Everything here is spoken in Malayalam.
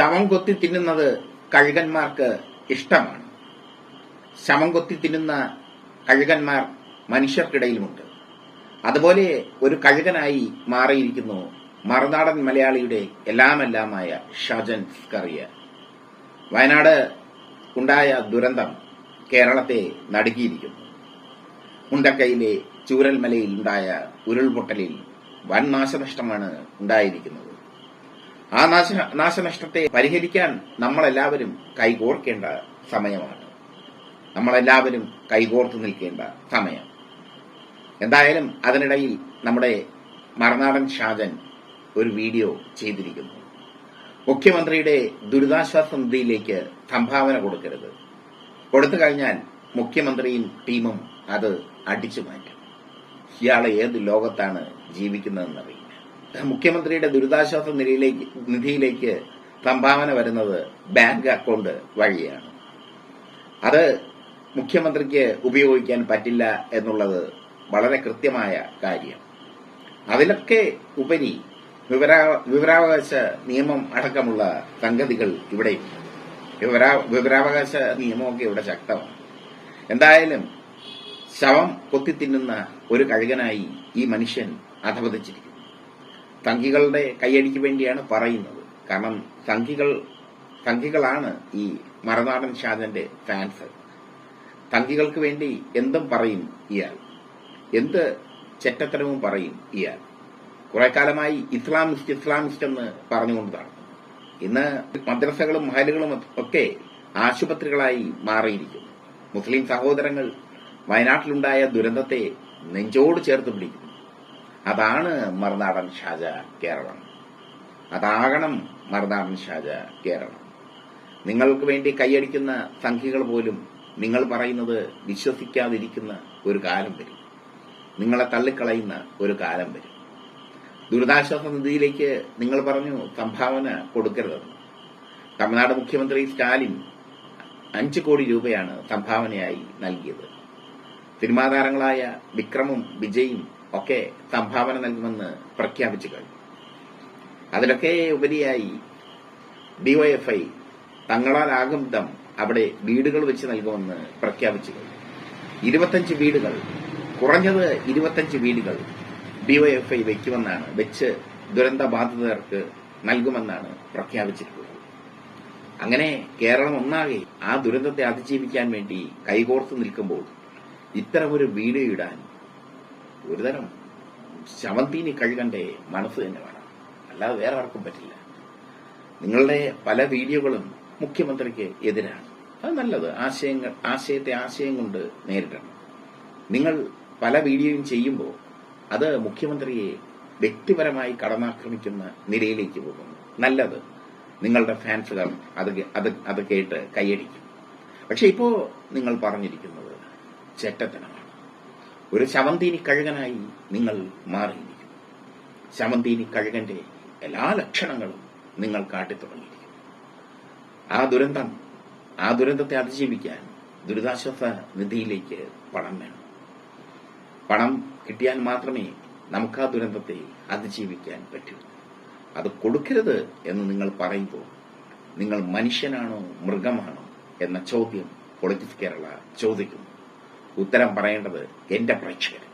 ശവം കൊത്തി തിന്നുന്നത് കഴുകന്മാർക്ക് ഇഷ്ടമാണ്. ശവം കൊത്തി തിന്നുന്ന കഴുകന്മാർ മനുഷ്യർക്കിടയിലുമുണ്ട്. അതുപോലെ ഒരു കഴുകനായി മാറിയിരിക്കുന്നു മറുനാടൻ മലയാളിയുടെ എല്ലാമെല്ലാമായ ഷജൻ കറിയ വയനാട് ഉണ്ടായ ദുരന്തം കേരളത്തെ നടുക്കിയിരിക്കുന്നു മുണ്ടക്കയിലെ ചൂരൽമലയിൽ ഉണ്ടായ ഉരുൾപൊട്ടലിൽ വൻ നാശനഷ്ടമാണ് ഉണ്ടായിരിക്കുന്നത്. ആ നാശ നാശനഷ്ടത്തെ പരിഹരിക്കാൻ നമ്മളെല്ലാവരും കൈകോർക്കേണ്ട സമയമാണ്. നമ്മളെല്ലാവരും കൈകോർത്ത് നിൽക്കേണ്ട സമയം. എന്തായാലും അതിനിടയിൽ നമ്മുടെ മറുനാടൻ ഷാജൻ ഒരു വീഡിയോ ചെയ്തിരിക്കുന്നു. മുഖ്യമന്ത്രിയുടെ ദുരിതാശ്വാസ നിധിയിലേക്ക് സംഭാവന കൊടുക്കരുത്. കൊടുത്തു കഴിഞ്ഞാൽ മുഖ്യമന്ത്രിയും ടീമും അത് അടിച്ചു മാറ്റും. ഇയാളെ ഏത് ലോകത്താണ് ജീവിക്കുന്നതെന്നറിയില്ല. മുഖ്യമന്ത്രിയുടെ ദുരിതാശ്വാസ നിധിയിലേക്ക് നിധിയിലേക്ക് സംഭാവന വരുന്നത് ബാങ്ക് അക്കൗണ്ട് വഴിയാണ്. അത് മുഖ്യമന്ത്രിക്ക് ഉപയോഗിക്കാൻ പറ്റില്ല എന്നുള്ളത് വളരെ കൃത്യമായ കാര്യം. അതിലൊക്കെ ഉപരി വിവരാ വിവരാവകാശ നിയമം അടക്കമുള്ള സംഗതികൾ ഇവിടെ വിവരാ വിവരാവകാശ നിയമമൊക്കെ ഇവിടെ ശക്തമാണ്. എന്തായാലും ശവം കൊത്തിത്തിന്നുന്ന ഒരു കഴുകനായി ഈ മനുഷ്യൻ അധപതിച്ചിരിക്കുന്നു. സംഘികളുടെ കൈയടിക്ക് വേണ്ടിയാണ് പറയുന്നത്. കാരണം സംഘികൾ സംഘികളാണ് ഈ മറനാടൻ ഷാജന്റെ ഫാൻസ് സംഘികൾക്ക് വേണ്ടി എന്തും പറയും ഇയാൾ. എന്ത് ചെറ്റത്തരവും പറയും ഇയാൾ. കുറെ കാലമായി ഇസ്ലാമിസ്റ്റ് ഇസ്ലാമിസ്റ്റ് എന്ന് പറഞ്ഞുകൊണ്ടതാണ് ഇന്ന് മദ്രസകളും മഹലുകളും ഒക്കെ ആശുപത്രികളായി മാറിയിരിക്കുന്നു. മുസ്ലിം സഹോദരങ്ങൾ വയനാട്ടിലുണ്ടായ ദുരന്തത്തെ നെഞ്ചോട് ചേർത്ത് പിടിക്കുന്നു. അതാണ് മറുനാടൻ ഷാജ കേരളം. അതാകണം മറുനാടൻ ഷാജ കേരളം. നിങ്ങൾക്ക് വേണ്ടി കൈയടിക്കുന്ന സംഖ്യകൾ പോലും നിങ്ങൾ പറയുന്നത് വിശ്വസിക്കാതിരിക്കുന്ന ഒരു കാലം വരും. നിങ്ങളെ തള്ളിക്കളയുന്ന ഒരു കാലം വരും. ദുരിതാശ്വാസ നിധിയിലേക്ക് നിങ്ങൾ പറഞ്ഞു സംഭാവന കൊടുക്കരുതെന്ന് തമിഴ്നാട് മുഖ്യമന്ത്രി സ്റ്റാലിൻ അഞ്ച് കോടി രൂപയാണ് സംഭാവനയായി നൽകിയത്. സിനിമാ താരങ്ങളായ വിക്രമും വിജയും ഒക്കെ സംഭാവന നൽകുമെന്ന് പ്രഖ്യാപിച്ചു കഴിഞ്ഞു. അതിലൊക്കെ ഉപരിയായി ഡിവൈഎഫ്ഐ തങ്ങളാലാകും വിധം അവിടെ വീടുകൾ വെച്ച് നൽകുമെന്ന് പ്രഖ്യാപിച്ചു കഴിഞ്ഞു. ഇരുപത്തഞ്ച് വീടുകൾ കുറഞ്ഞത് ഇരുപത്തഞ്ച് വീടുകൾ ഡിവൈഎഫ്ഐ വയ്ക്കുമെന്നാണ് വെച്ച് ദുരന്ത ബാധിതർക്ക് നൽകുമെന്നാണ് പ്രഖ്യാപിച്ചിട്ടുള്ളത്. അങ്ങനെ കേരളം ഒന്നാകെ ആ ദുരന്തത്തെ അതിജീവിക്കാൻ വേണ്ടി കൈകോർത്ത് നിൽക്കുമ്പോൾ ഇത്തരമൊരു വീഡിയോ ഇടാൻ ഒരുതരം ശവന്തീനി കഴുകന്റെ മനസ്സ് തന്നെ വേണം. അല്ലാതെ വേറെ ആർക്കും പറ്റില്ല. നിങ്ങളുടെ പല വീഡിയോകളും മുഖ്യമന്ത്രിക്ക് എതിരാണ്. അത് നല്ലത്. ആശയങ്ങൾ ആശയത്തെ ആശയം കൊണ്ട് നേരിടണം. നിങ്ങൾ പല വീഡിയോയും ചെയ്യുമ്പോൾ അത് മുഖ്യമന്ത്രിയെ വ്യക്തിപരമായി കടന്നാക്രമിക്കുന്ന നിലയിലേക്ക് പോകുന്നു. നല്ലത്. നിങ്ങളുടെ ഫാൻസുകൾ അത് അത് അത് കേട്ട് കൈയടിക്കും. പക്ഷെ ഇപ്പോ നിങ്ങൾ പറഞ്ഞിരിക്കുന്നത് ചെറ്റത്തനമാണ്. ഒരു ശവന്തീനി കഴുകനായി നിങ്ങൾ മാറിയിരിക്കും ശവന്തീനി കഴുകന്റെ എല്ലാ ലക്ഷണങ്ങളും നിങ്ങൾ കാട്ടിത്തുടങ്ങിയിരിക്കും ആ ദുരന്തം ആ ദുരന്തത്തെ അതിജീവിക്കാൻ ദുരിതാശ്വാസ നിധിയിലേക്ക് പണം വേണം. പണം കിട്ടിയാൽ മാത്രമേ നമുക്ക് ആ ദുരന്തത്തെ അതിജീവിക്കാൻ പറ്റൂ. അത് കൊടുക്കരുത് എന്ന് നിങ്ങൾ പറയുമ്പോൾ നിങ്ങൾ മനുഷ്യനാണോ മൃഗമാണോ എന്ന ചോദ്യം പൊളിറ്റിക്സ് കേരള ചോദിക്കുന്നു. ഉത്തരം പറയേണ്ടത് എന്റെ പ്രേക്ഷകർ